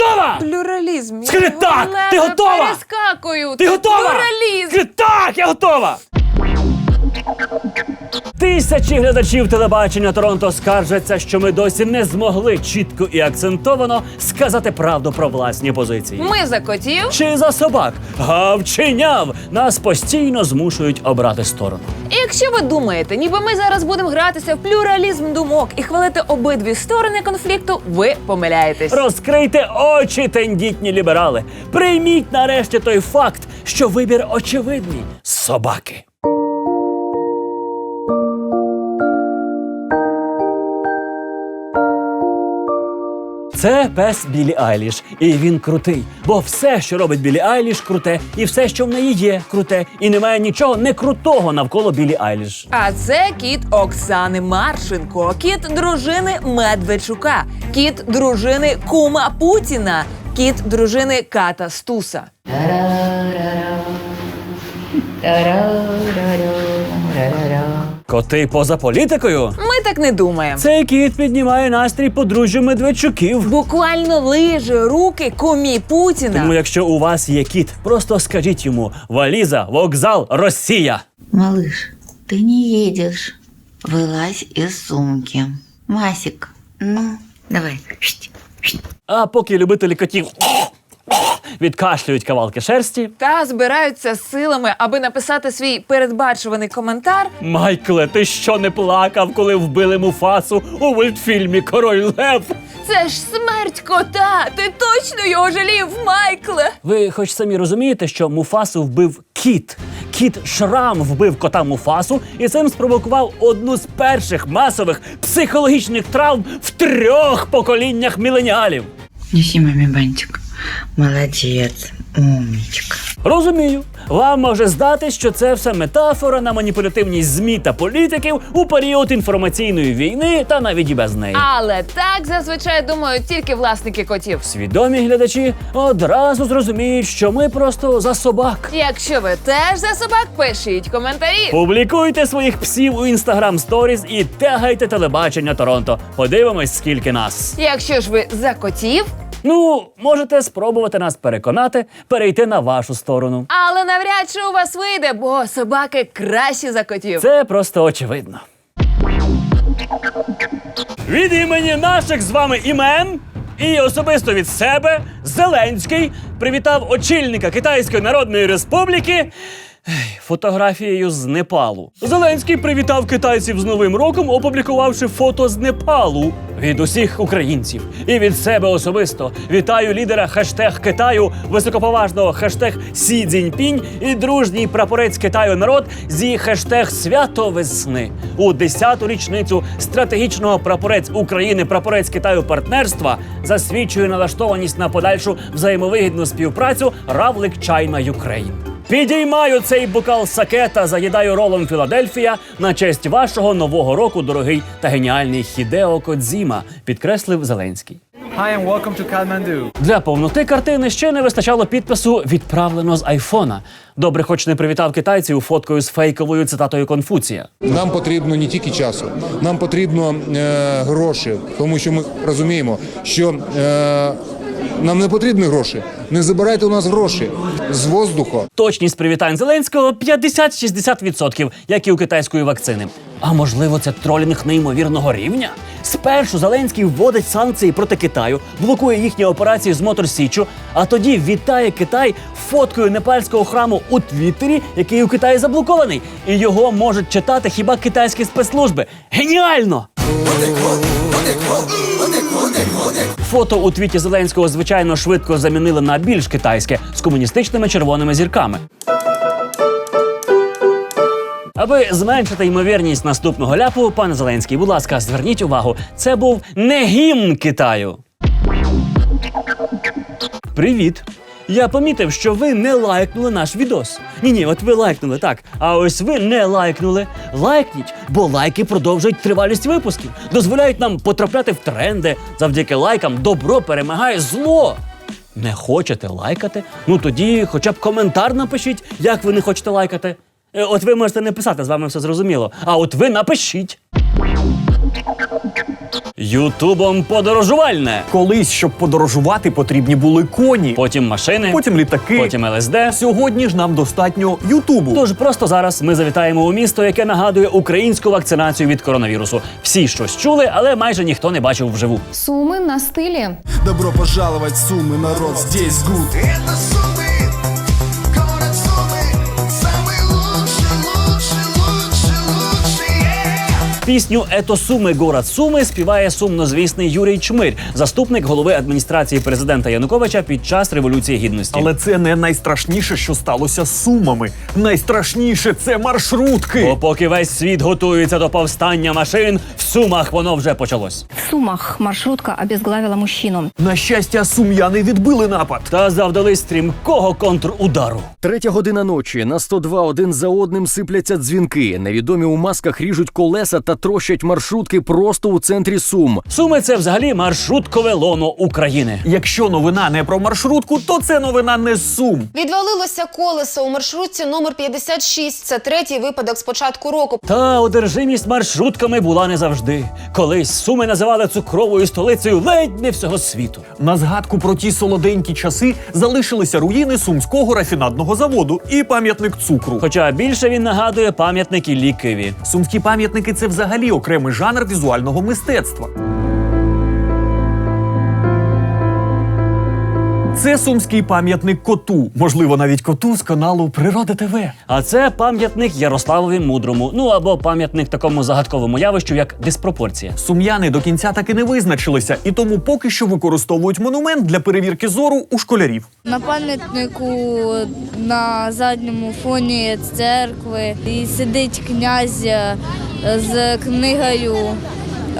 готова? Плюралізм. Скажи так! Ти готова? Перескакую. Ти готова? Плюралізм. Скажи, так, я готова! Тисячі глядачів телебачення Торонто скаржаться, що ми досі не змогли чітко і акцентовано сказати правду про власні позиції. Ми за котів. Чи за собак гав чи няв нас постійно змушують обрати сторону. І якщо ви думаєте, ніби ми зараз будемо гратися в плюралізм думок і хвалити обидві сторони конфлікту, ви помиляєтесь. Розкрийте очі, тендітні ліберали. Прийміть нарешті той факт, що вибір очевидний собаки. Це пес Білі Айліш, і він крутий. Бо все, що робить Білі Айліш, круте, і все, що в неї є, круте, і немає нічого не крутого навколо Білі Айліш. А це кіт Оксани Марченко, кіт дружини Медведчука, кіт дружини Кума Путіна, кіт дружини Ката Стуса. Коти поза політикою. Ми так не думаємо. Цей кіт піднімає настрій подружжя Медведчуків. Буквально лиже руки кумі Путіна. Тому, якщо у вас є кіт, просто скажіть йому валіза, вокзал, Росія. Малыш, ты не едешь. Вылазь из сумки. Масик, ну, давай. Шть, шть. А поки любителі котів відкашлюють кавалки шерсті. Та збираються силами, аби написати свій передбачуваний коментар. Майкле, ти що не плакав, коли вбили Муфасу у мультфільмі Король Лев? Це ж смерть кота! Ти точно його жалів, Майкле! Ви хоч самі розумієте, що Муфасу вбив кіт. Кіт Шрам вбив кота Муфасу і цим спровокував одну з перших масових психологічних травм в трьох поколіннях міленіалів. Неси маме бантик. Молодец, умничка. Розумію, вам може здатись, що це все метафора на маніпулятивність ЗМІ та політиків у період інформаційної війни та навіть і без неї. Але так зазвичай думають тільки власники котів. Свідомі глядачі одразу зрозуміють, що ми просто за собак. Якщо ви теж за собак, пишіть коментарі. Публікуйте своїх псів у інстаграм сторіз і тегайте телебачення Торонто. Подивимось, скільки нас. Якщо ж ви за котів, Ну, можете спробувати нас переконати, перейти на вашу сторону. але навряд чи у вас вийде, бо собаки кращі за котів. Це просто очевидно. Від імені наших з вами імен і особисто від себе Зеленський привітав очільника Китайської Народної Республіки. Фотографією з Непалу. Зеленський привітав китайців з Новим роком, опублікувавши фото з Непалу від усіх українців. І від себе особисто вітаю лідера хештег Китаю, високоповажного хештег Сі Цзіньпінь і дружній прапорець Китаю народ зі хештег Свято весни у 10-ту річницю стратегічного прапорець України прапорець Китаю партнерства засвідчує налаштованість на подальшу взаємовигідну співпрацю Равлик Чайна Юкрейн. Підіймаю цей бокал саке та заїдаю ролом Філадельфія на честь вашого нового року, дорогий та геніальний Хідео Кодзіма, підкреслив Зеленський. Hi and welcome to Kathmandu. Для повноти картини ще не вистачало підпису відправлено з айфона. Добре, хоч не привітав китайців фоткою з фейковою цитатою Конфуція. Нам потрібно не тільки часу, нам потрібно е, гроші, тому що ми розуміємо, що е, нам не потрібні гроші. Не забирайте у нас гроші з воздуху. Точність привітань Зеленського 50-60%, як і у китайської вакцини. А можливо, це тролінг неймовірного рівня? Спершу Зеленський вводить санкції проти Китаю, блокує їхні операції з Мотор Січу, а тоді вітає Китай фоткою непальського храму у Твіттері, який у Китаї заблокований, і його можуть читати хіба китайські спецслужби. Геніально! Фото у твіті Зеленського звичайно швидко замінили на більш китайське з комуністичними червоними зірками. Аби зменшити ймовірність наступного ляпу, пане Зеленський, будь ласка, зверніть увагу, це був не гімн Китаю. Привіт. Я помітив, що ви не лайкнули наш відос. Ні, ні, от ви лайкнули так. А ось ви не лайкнули. Лайкніть, бо лайки продовжують тривалість випусків, дозволяють нам потрапляти в тренди. Завдяки лайкам добро перемагає зло. Не хочете лайкати? Ну тоді хоча б коментар напишіть, як ви не хочете лайкати. Е, От ви можете не писати, з вами все зрозуміло. А от ви напишіть. Ютубом подорожувальне. Колись, щоб подорожувати, потрібні були коні, Потім машини, потім літаки. потім ЛСД. Сьогодні ж нам достатньо Ютубу. Тож просто зараз ми завітаємо у місто, яке нагадує українську вакцинацію від коронавірусу. Всі щось чули, але майже ніхто не бачив вживу. Суми на стилі. Добро пожаловать в Сумы, народ, здесь гуд Это Сумы, Пісню Ето Суми город Суми співає сумнозвісний Юрій Чмир, заступник голови адміністрації президента Януковича під час революції гідності. Але це не найстрашніше, що сталося з сумами. Найстрашніше це маршрутки. Бо поки весь світ готується до повстання машин, в сумах воно вже почалось. В Сумах маршрутка обезглавила мужчину. На щастя, сум'яни відбили напад. Та завдали стрімкого контрудару. Третя година ночі на 102 один за одним сипляться дзвінки. Невідомі у масках ріжуть колеса та трощать маршрутки просто у центрі Сум. Суми це взагалі маршруткове лоно України. Якщо новина не про маршрутку, то це новина не з сум. Відвалилося колесо у маршрутці номер 56. Це третій випадок з початку року. Та одержимість маршрутками була не завжди. Колись суми називали цукровою столицею ледь не всього світу. На згадку про ті солоденькі часи залишилися руїни сумського рафінадного заводу і пам'ятник цукру. Хоча більше він нагадує пам'ятники лікові. Сумські пам'ятники це взагалі окремий жанр візуального мистецтва. Це сумський пам'ятник коту, можливо, навіть коту з каналу Природа ТВ. А це пам'ятник Ярославові Мудрому. Ну або пам'ятник такому загадковому явищу, як диспропорція. Сум'яни до кінця таки не визначилися, і тому поки що використовують монумент для перевірки зору у школярів. На пам'ятнику на задньому фоні церкви і сидить князь з книгою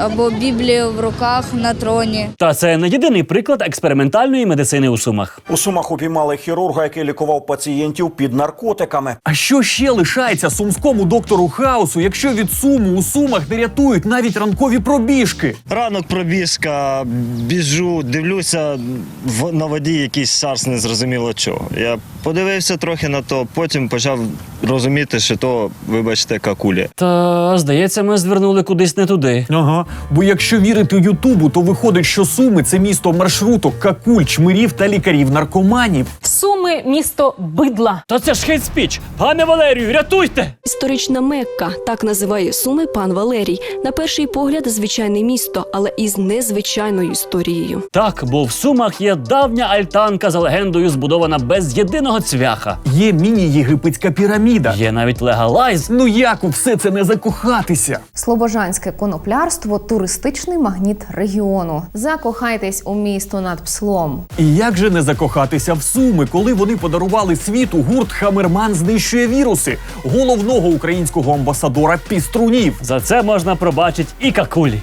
або Біблією в руках на троні. Та це не єдиний приклад експериментальної медицини у Сумах. У Сумах упіймали хірурга, який лікував пацієнтів під наркотиками. А що ще лишається сумському доктору хаосу, якщо від суму у сумах не рятують навіть ранкові пробіжки? Ранок пробіжка, біжу, дивлюся в, на воді якийсь сарс незрозуміло чого. Я подивився трохи на то, потім почав розуміти, що то, вибачте, какулі. Та здається, ми звернули кудись не туди. Ага, бо якщо вірити Ютубу, то виходить, що Суми це місто маршруток, какуль, чмирів та лікарів-наркоманів. Суми місто бидла. Та це ж хейт спіч! Пане Валерію, рятуйте! Історична Мекка, так називає Суми пан Валерій. На перший погляд, звичайне місто, але із незвичайною історією. Так, бо в Сумах є давня альтанка за легендою, збудована без єдиного цвяха. Є міні-єгипетська піраміда. Є навіть легалайз. Ну як у все це не закохатися? Слобожанське коноплярство туристичний магніт регіону. Закохайтесь у місто над пслом. І як же не закохатися в Суми, коли вони подарували світу гурт Хамерман знищує віруси, головного українського амбасадора піструнів. За це можна пробачить і какулі.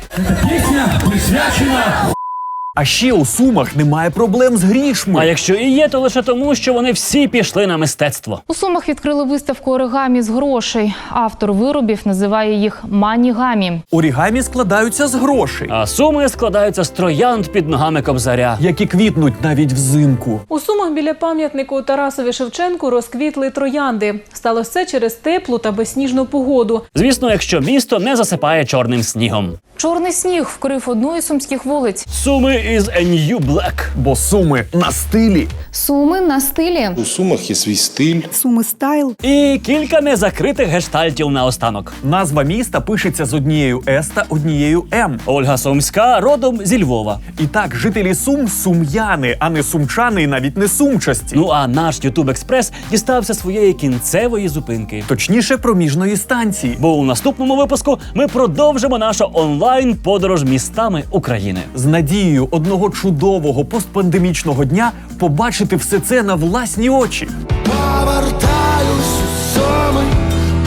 А ще у Сумах немає проблем з грішми. А якщо і є, то лише тому, що вони всі пішли на мистецтво. У Сумах відкрили виставку оригамі з грошей. Автор виробів називає їх манігамі. Орігамі складаються з грошей, А суми складаються з троянд під ногами кобзаря. які квітнуть навіть взимку. У Сумах біля пам'ятнику Тарасові Шевченку розквітли троянди. Сталося це через теплу та безсніжну погоду. Звісно, якщо місто не засипає чорним снігом. Чорний сніг вкрив одну із сумських вулиць. Суми із A New Black. Бо суми на стилі. Суми на стилі. У Сумах є свій стиль Суми стайл. І кілька незакритих гештальтів наостанок. Назва міста пишеться з однією С та однією М. Ольга Сумська родом зі Львова. І так, жителі Сум сум'яни, а не сумчани і навіть не сумчасті. Ну а наш Ютуб Експрес дістався своєї кінцевої зупинки. Точніше, проміжної станції. Бо у наступному випуску ми продовжимо нашу онлайн подорож містами України. З надією одного чудового постпандемічного дня побачити все це на власні очі. Повертаюсь у Суми,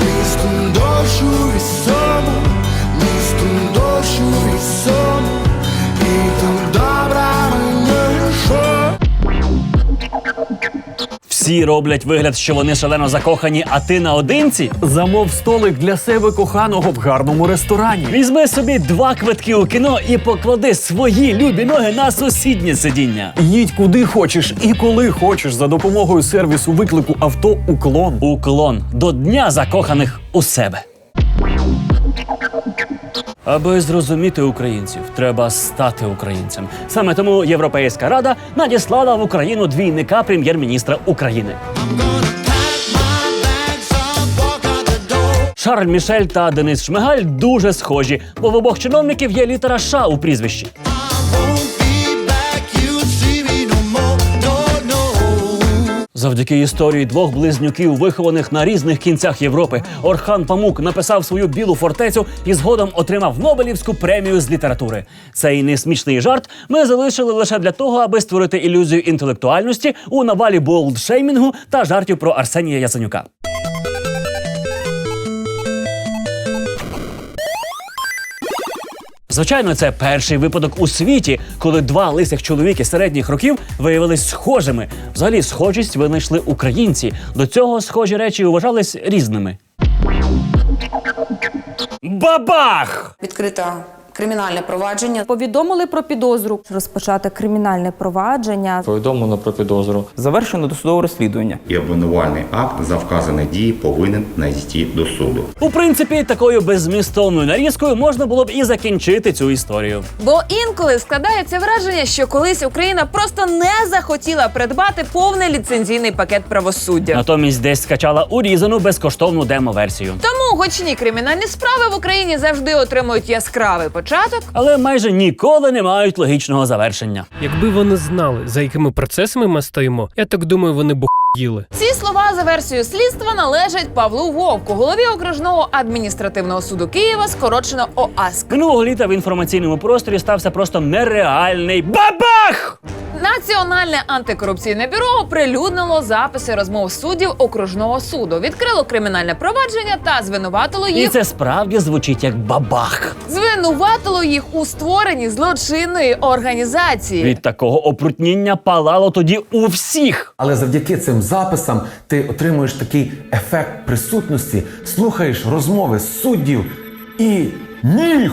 містом дощу і сому, містом дощу і сому, Всі роблять вигляд, що вони шалено закохані, а ти наодинці. Замов столик для себе коханого в гарному ресторані. Візьми собі два квитки у кіно і поклади свої любі ноги на сусіднє сидіння. Їдь куди хочеш і коли хочеш за допомогою сервісу виклику авто Уклон. Уклон до дня закоханих у себе. Аби зрозуміти українців, треба стати українцем. Саме тому Європейська рада надіслала в Україну двійника прем'єр-міністра України. Шарль Мішель та Денис Шмигаль дуже схожі, бо в обох чиновників є літера Ш у прізвищі. Завдяки історії двох близнюків, вихованих на різних кінцях Європи, Орхан Памук написав свою білу фортецю і згодом отримав Нобелівську премію з літератури. Цей несмішний жарт ми залишили лише для того, аби створити ілюзію інтелектуальності у навалі болдшеймінгу та жартів про Арсенія Яценюка. Звичайно, це перший випадок у світі, коли два лисих чоловіки середніх років виявились схожими. Взагалі, схожість винайшли українці. До цього схожі речі вважались різними. Бабах! Відкрита кримінальне провадження. Повідомили про підозру розпочати кримінальне провадження. Повідомлено про підозру. Завершено досудове розслідування. І обвинувальний акт за вказані дії повинен надійти до суду. У принципі, такою беззмістовною нарізкою можна було б і закінчити цю історію. Бо інколи складається враження, що колись Україна просто не захотіла придбати повний ліцензійний пакет правосуддя. Натомість десь скачала урізану безкоштовну демо-версію. Тому гучні кримінальні справи в Україні завжди отримують яскравий початок. Але майже ніколи не мають логічного завершення. Якби вони знали, за якими процесами ми стоїмо, я так думаю, вони б їли. Ці слова за версією слідства належать Павлу Вовку, голові окружного адміністративного суду Києва, скорочено ОАСК. Минулого літа в інформаційному просторі стався просто нереальний бабах! Національне антикорупційне бюро оприлюднило записи розмов суддів окружного суду, відкрило кримінальне провадження та звинуватило їх. І це справді звучить як бабах. Звинуватило їх у створенні злочинної організації. Від такого опрутніння палало тоді у всіх. Але завдяки цим записам ти отримуєш такий ефект присутності, слухаєш розмови суддів і ні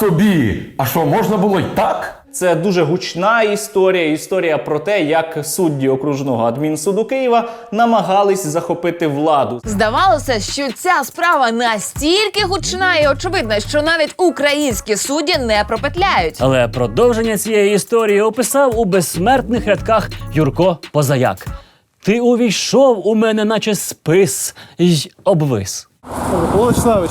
собі. А що можна було й так? Це дуже гучна історія. Історія про те, як судді окружного адмінсуду Києва намагались захопити владу. Здавалося, що ця справа настільки гучна і очевидна, що навіть українські судді не пропетляють. Але продовження цієї історії описав у безсмертних рядках Юрко Позаяк. Ти увійшов у мене, наче спис, й обвис. Володимир Вячеславович,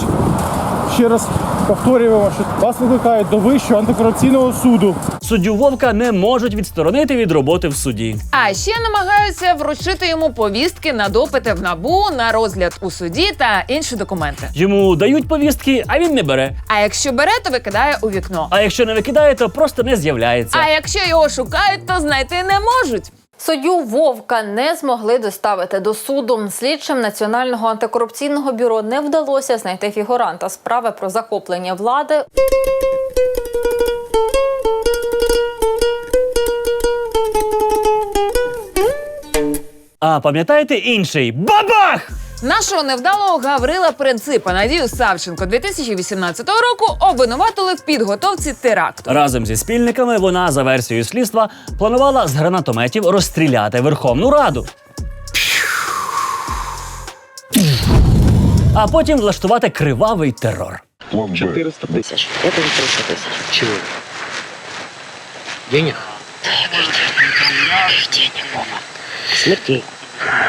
ще раз повторюємо, що вас викликають до Вищого антикорупційного суду. Суддю Вовка не можуть відсторонити від роботи в суді. А ще намагаються вручити йому повістки на допити в набу, на розгляд у суді та інші документи. Йому дають повістки, а він не бере. А якщо бере, то викидає у вікно. А якщо не викидає, то просто не з'являється. А якщо його шукають, то знайти не можуть. Суддю Вовка не змогли доставити до суду. Слідчим Національного антикорупційного бюро не вдалося знайти фігуранта справи про захоплення влади. А пам'ятаєте інший бабах? Нашого невдалого Гаврила Принципа Надію Савченко 2018 року обвинуватили в підготовці теракту. Разом зі спільниками вона, за версією слідства, планувала з гранатометів розстріляти Верховну Раду. А потім влаштувати кривавий терор. 400 тысяч. Это не 300 тысяч. Чего? Денег? Денег, Вова. Смертей.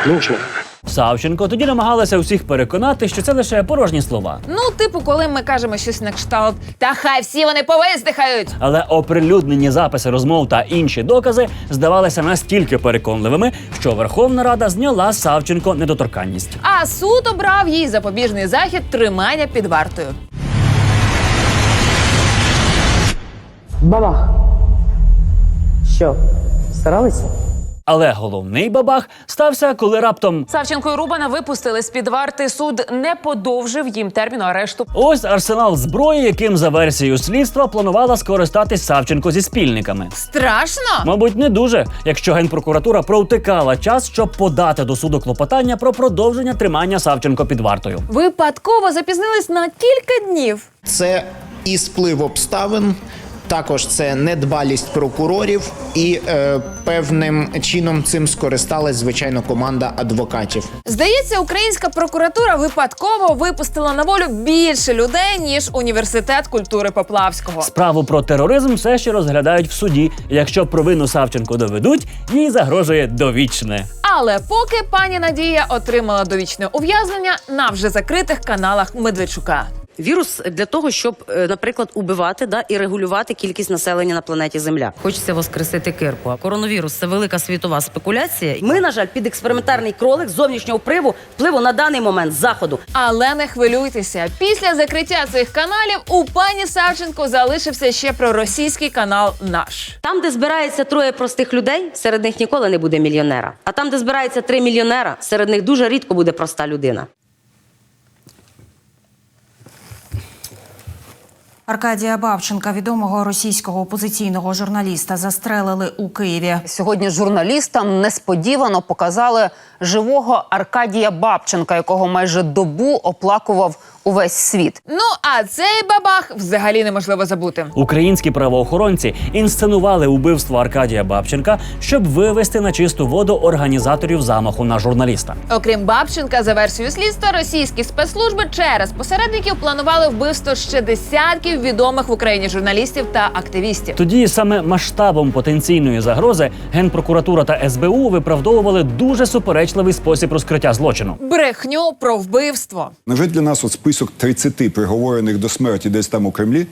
Нужно. Савченко тоді намагалася усіх переконати, що це лише порожні слова. Ну, типу, коли ми кажемо щось на кшталт, та хай всі вони повиздихають. Але оприлюднені записи розмов та інші докази здавалися настільки переконливими, що Верховна Рада зняла Савченко недоторканність. А суд обрав їй запобіжний захід тримання під вартою. Бабах. Що, старалися? Але головний бабах стався, коли раптом Савченко і Рубана випустили з під варти. Суд не подовжив їм терміну арешту. ось арсенал зброї, яким за версією слідства планувала скористатись Савченко зі спільниками. Страшно? Мабуть, не дуже, якщо генпрокуратура провтикала час, щоб подати до суду клопотання про продовження тримання Савченко під вартою. Випадково запізнились на кілька днів. Це і сплив обставин, Також це недбалість прокурорів, і е, певним чином цим скористалась звичайно команда адвокатів. Здається, українська прокуратура випадково випустила на волю більше людей ніж університет культури Поплавського. Справу про тероризм все ще розглядають в суді. Якщо провину Савченко доведуть, їй загрожує довічне. Але поки пані Надія отримала довічне ув'язнення на вже закритих каналах Медведчука. Вірус для того, щоб, е, наприклад, убивати да, і регулювати кількість населення на планеті Земля. Хочеться воскресити кирку. А коронавірус це велика світова спекуляція. Ми, на жаль, під експериментарний кролик зовнішнього впливу впливу на даний момент заходу. Але не хвилюйтеся. Після закриття цих каналів у пані Савченко залишився ще проросійський канал наш. Там, де збирається троє простих людей, серед них ніколи не буде мільйонера. А там, де збирається три мільйонера, серед них дуже рідко буде проста людина. Аркадія Бабченка, відомого російського опозиційного журналіста, застрелили у Києві. Сьогодні журналістам несподівано показали живого Аркадія Бабченка, якого майже добу оплакував увесь світ. Ну а цей бабах взагалі неможливо забути. Українські правоохоронці інсценували убивство Аркадія Бабченка, щоб вивести на чисту воду організаторів замаху на журналіста. Окрім Бабченка, за версією слідства, російські спецслужби через посередників планували вбивство ще десятків відомих в Україні журналістів та активістів. Тоді саме масштабом потенційної загрози генпрокуратура та СБУ виправдовували дуже суперечливий спосіб розкриття злочину. Брехню про вбивство. Невже для нас от список 30 приговорених до смерті десь там у Кремлі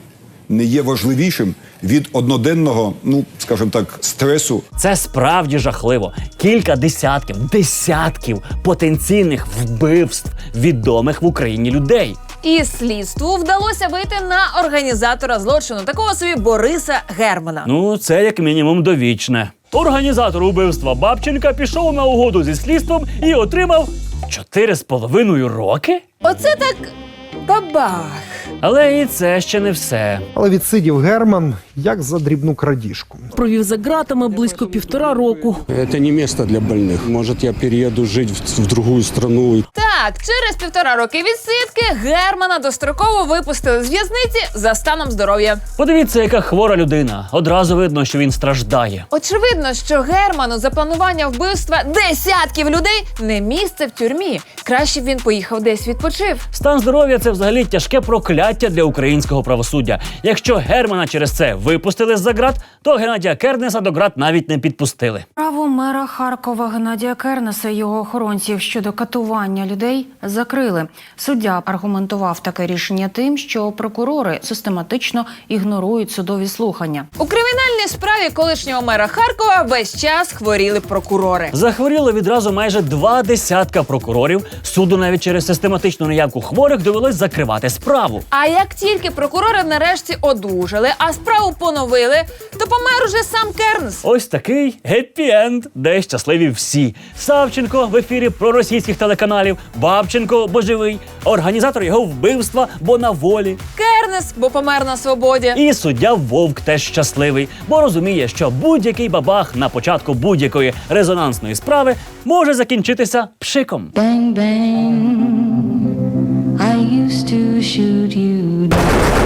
не є важливішим від одноденного, ну скажімо так, стресу? Це справді жахливо. Кілька десятків, десятків потенційних вбивств відомих в Україні людей. І слідству вдалося вийти на організатора злочину, такого собі Бориса Германа. Ну, це як мінімум довічне. Організатор убивства Бабченка пішов на угоду зі слідством і отримав чотири з половиною роки. Оце так бабах. Але і це ще не все. Але відсидів Герман як за дрібну крадіжку. Провів за ґратами близько півтора року. Это не место для больных. Может, я перееду жить в, в другую страну. Так, через півтора роки відсидки Германа достроково випустили з в'язниці за станом здоров'я. Подивіться, яка хвора людина. Одразу видно, що він страждає. Очевидно, що Герману за планування вбивства десятків людей не місце в тюрмі. Краще б він поїхав десь відпочив. Стан здоров'я це взагалі тяжке прокляття для українського правосуддя. Якщо Германа через це випустили з-за ґрат, то Геннадія Кернеса до ґрат навіть не підпустили. Право мера Харкова Геннадія Кернеса і його охоронців щодо катування людей закрили. Суддя аргументував таке рішення тим, що прокурори систематично ігнорують судові слухання. У кримінальній справі колишнього мера Харкова весь час хворіли прокурори. Захворіло відразу майже два десятка прокурорів. Суду навіть через систематичну неявку хворих довелось закривати справу. А як тільки прокурори нарешті одужали, а справу поновили, то помер уже сам Кернес. Ось такий геппі-енд, де щасливі всі. Савченко в ефірі проросійських телеканалів, Бабченко божевий, організатор його вбивства, бо на волі. Кернес, бо помер на свободі. І суддя Вовк теж щасливий, бо розуміє, що будь-який бабах на початку будь-якої резонансної справи може закінчитися пшиком. Bang bang, I used to shoot you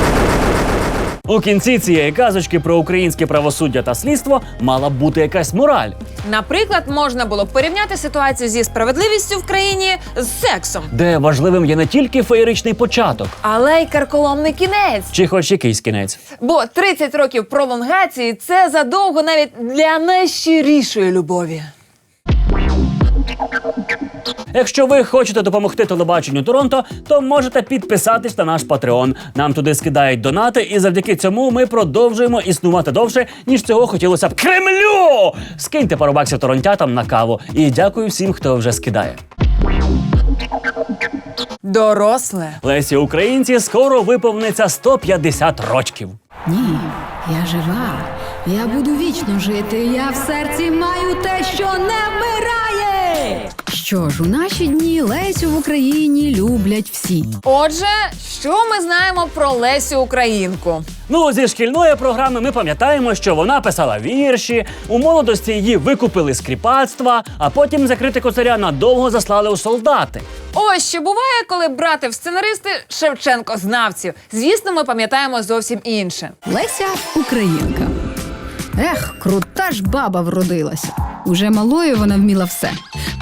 У кінці цієї казочки про українське правосуддя та слідство мала б бути якась мораль. Наприклад, можна було б порівняти ситуацію зі справедливістю в країні з сексом, де важливим є не тільки феєричний початок, але й карколомний кінець. чи хоч якийсь кінець. Бо 30 років пролонгації це задовго навіть для найщирішої любові. Якщо ви хочете допомогти телебаченню Торонто, то можете підписатись на наш Патреон. Нам туди скидають донати, і завдяки цьому ми продовжуємо існувати довше, ніж цього хотілося б Кремлю! Скиньте пару баксів торонтятам на каву. І дякую всім, хто вже скидає. Доросле. Лесі Українці скоро виповниться 150 рочків. Ні, я жива. Я буду вічно жити. Я в серці маю те, що не вмирає. Що ж, у наші дні Лесю в Україні люблять всі. Отже, що ми знаємо про Лесю Українку? Ну, зі шкільної програми ми пам'ятаємо, що вона писала вірші, у молодості її викупили з кріпацтва, а потім за критику царя надовго заслали у солдати. Ось що буває, коли брати в сценаристи Шевченко знавців. Звісно, ми пам'ятаємо зовсім інше. Леся Українка. Ех, крута ж баба вродилася. Уже малою вона вміла все.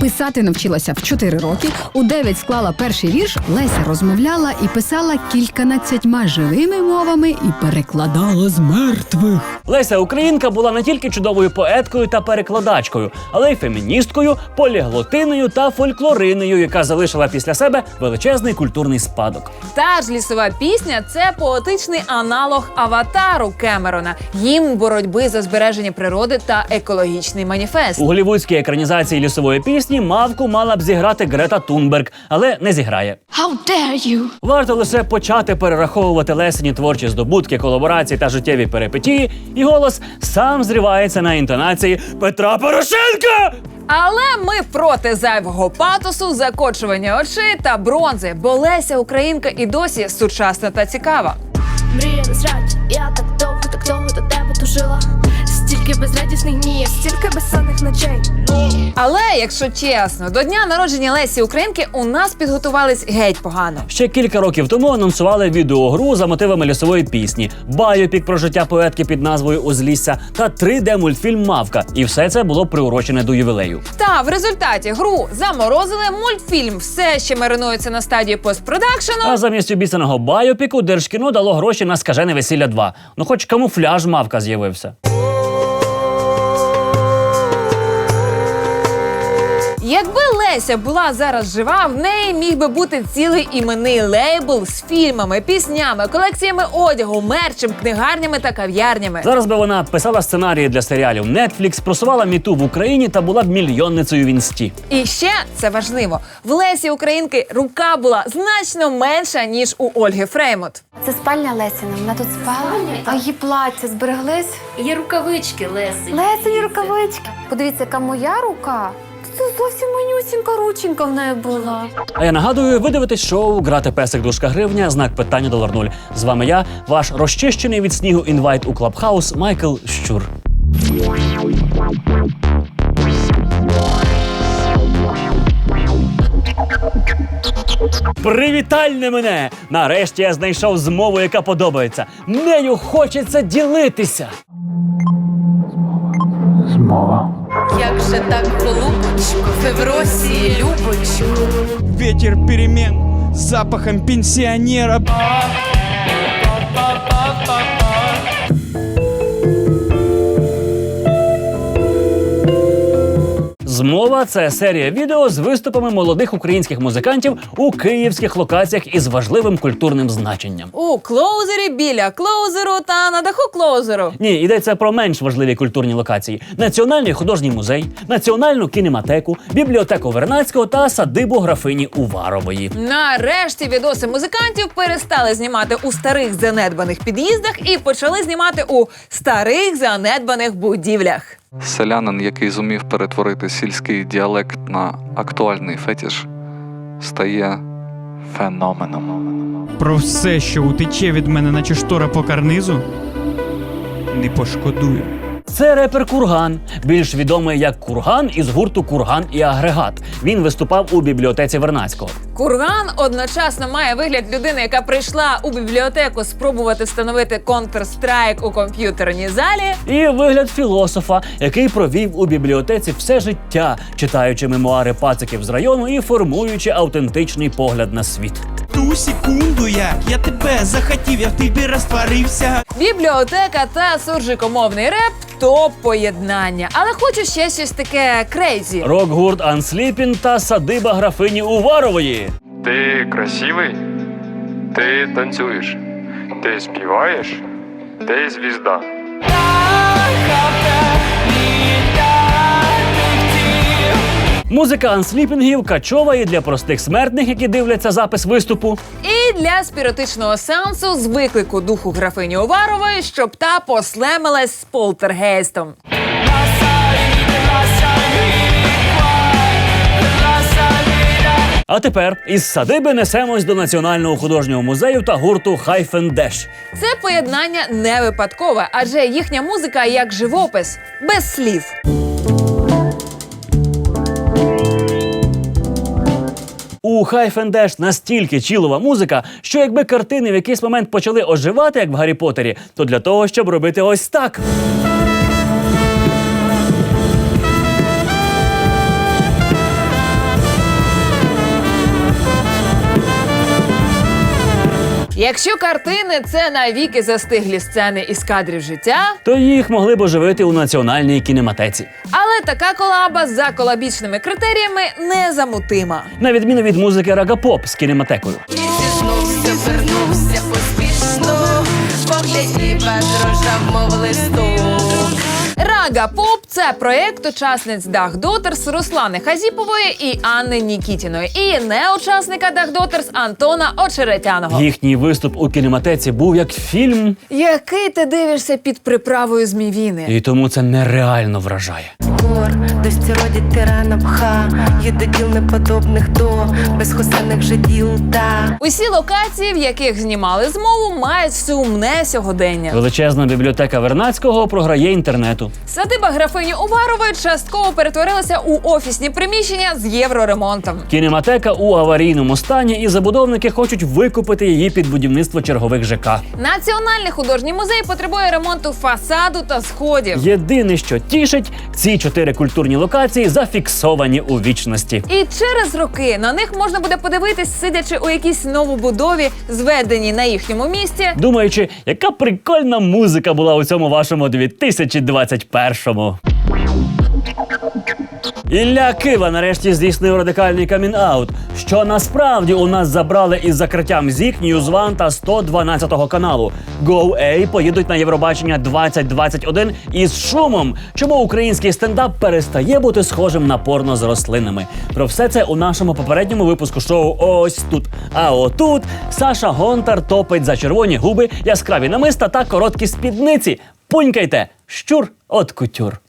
Писати навчилася в 4 роки. У 9 склала перший вірш. Леся розмовляла і писала кільканадцятьма живими мовами і перекладала з мертвих. Леся Українка була не тільки чудовою поеткою та перекладачкою, але й феміністкою, поліглотиною та фольклориною, яка залишила після себе величезний культурний спадок. Та ж лісова пісня це поетичний аналог аватару Кемерона, гімн боротьби за збереження природи та екологічний маніфест. У голівудській екранізації лісової пісні мавку мала б зіграти Грета Тунберг, але не зіграє. How dare you? Варто лише почати перераховувати лесені творчі здобутки, колаборації та життєві перипетії, і голос сам зривається на інтонації Петра Порошенка. Але ми проти зайвого патосу, закочування очей та бронзи, бо Леся Українка і досі сучасна та цікава. Мрія не зрадь, я так довго, так довго до тебе тужила. Стільки безрадісних днів, стільки безсонних ночей. Але якщо чесно, до дня народження Лесі Українки у нас підготувались геть погано. Ще кілька років тому анонсували відеогру за мотивами лісової пісні, байопік про життя поетки під назвою Узлісся та 3D-мультфільм Мавка. І все це було приурочене до ювілею. Та в результаті гру заморозили. Мультфільм все ще маринується на стадії постпродакшену. А замість обіцяного байопіку Держкіно дало гроші на скажене весілля 2. Ну, хоч камуфляж мавка з'явився. Якби Леся була зараз жива, в неї міг би бути цілий іменний лейбл з фільмами, піснями, колекціями одягу, мерчем, книгарнями та кав'ярнями. Зараз би вона писала сценарії для серіалів Netflix, просувала міту в Україні та була б мільйонницею в інсті. І ще це важливо: в Лесі Українки рука була значно менша ніж у Ольги Фреймут. Це спальня Лесіна. Вона тут спала. А її плаття збереглись. Є рукавички Леси. Лесині рукавички. Подивіться, яка моя рука. Це зовсім манюсінька рученька в неї була. А я нагадую, ви дивитесь шоу Грати песик дужка гривня, знак питання долар нуль. З вами я, ваш розчищений від снігу інвайт у Клабхаус Майкл Щур. Привітальне мене! Нарешті я знайшов змову, яка подобається. Нею хочеться ділитися. Як же так, голубочку, Февросії, любочку. Ветер перемен запахом пенсионера. Змова це серія відео з виступами молодих українських музикантів у київських локаціях із важливим культурним значенням. У клоузері біля клоузеру та на даху клоузеру. Ні, йдеться про менш важливі культурні локації: Національний художній музей, національну кінематеку, бібліотеку Вернацького та садибу графині Уварової. Нарешті відоси музикантів перестали знімати у старих занедбаних під'їздах і почали знімати у старих занедбаних будівлях. Селянин, який зумів перетворити сільський діалект на актуальний фетіш, стає феноменом. Про все, що утече від мене, наче штора по карнизу, не пошкодую. Це репер Курган, більш відомий як Курган із гурту Курган і Агрегат. Він виступав у бібліотеці Вернацького. Курган одночасно має вигляд людини, яка прийшла у бібліотеку спробувати встановити Counter-Strike у комп'ютерній залі. І вигляд філософа, який провів у бібліотеці все життя, читаючи мемуари пациків з району і формуючи автентичний погляд на світ. Ту секунду, як я тебе захотів, я в тобі розтворився. Бібліотека та суржикомовний реп топ поєднання. Але хочу ще щось таке крейзі. Рок-гурт Ансліпін та садиба графині Уварової. Ти красивий, ти танцюєш, ти співаєш, ти звізда. Музика ансліпінгів качова і для простих смертних, які дивляться запис виступу. І для спіритичного сеансу з виклику духу графині Уварової, щоб та послемилась з полтергейстом. А тепер із садиби несемось до Національного художнього музею та гурту Хайфендеш. Це поєднання не випадкове, адже їхня музика як живопис, без слів. У Хайфендеш настільки чілова музика, що якби картини в якийсь момент почали оживати, як в Гаррі Поттері, то для того, щоб робити ось так. Якщо картини це навіки застиглі сцени із кадрів життя, То їх могли б оживити у національній кінематеці. але така колаба за колабічними критеріями незамутима. На відміну від музики рага-поп з кінематекою. Зізнувся, вернувся поспішно, погляді подорожав, мов листок. Рага Поп це проект учасниць Дах Дотерс Руслани Хазіпової і Анни Нікітіної, і не учасника Дах Дотерс Антона Очеретяного. Їхній виступ у кінематеці був як фільм, Який ти дивишся під приправою змівіни? і тому це нереально вражає. Гор, досі родять тирана пха, є до діл неподобних до безхосених же діл та. Усі локації, в яких знімали змову, мають сумне сьогодення. Величезна бібліотека Вернацького програє інтернету. Садиба графині Уварової частково перетворилася у офісні приміщення з євроремонтом. Кінематека у аварійному стані, і забудовники хочуть викупити її під будівництво чергових ЖК. Національний художній музей потребує ремонту фасаду та сходів. Єдине, що тішить, ці чотири культурні локації зафіксовані у вічності. І через роки на них можна буде подивитись, сидячи у якійсь новобудові, зведеній на їхньому місці. Думаючи, яка прикольна музика була у цьому вашому 2021-му. Ілля Кива нарешті здійснив радикальний камін-аут, що насправді у нас забрали із закриттям ЗІК, Ньюзван та 112 каналу. Go-A поїдуть на Євробачення 2021 із шумом. Чому український стендап перестає бути схожим на порно з рослинами? Про все це у нашому попередньому випуску шоу Ось тут. А отут Саша Гонтар топить за червоні губи, яскраві намиста та короткі спідниці. Пунькайте! Щур от кутюр.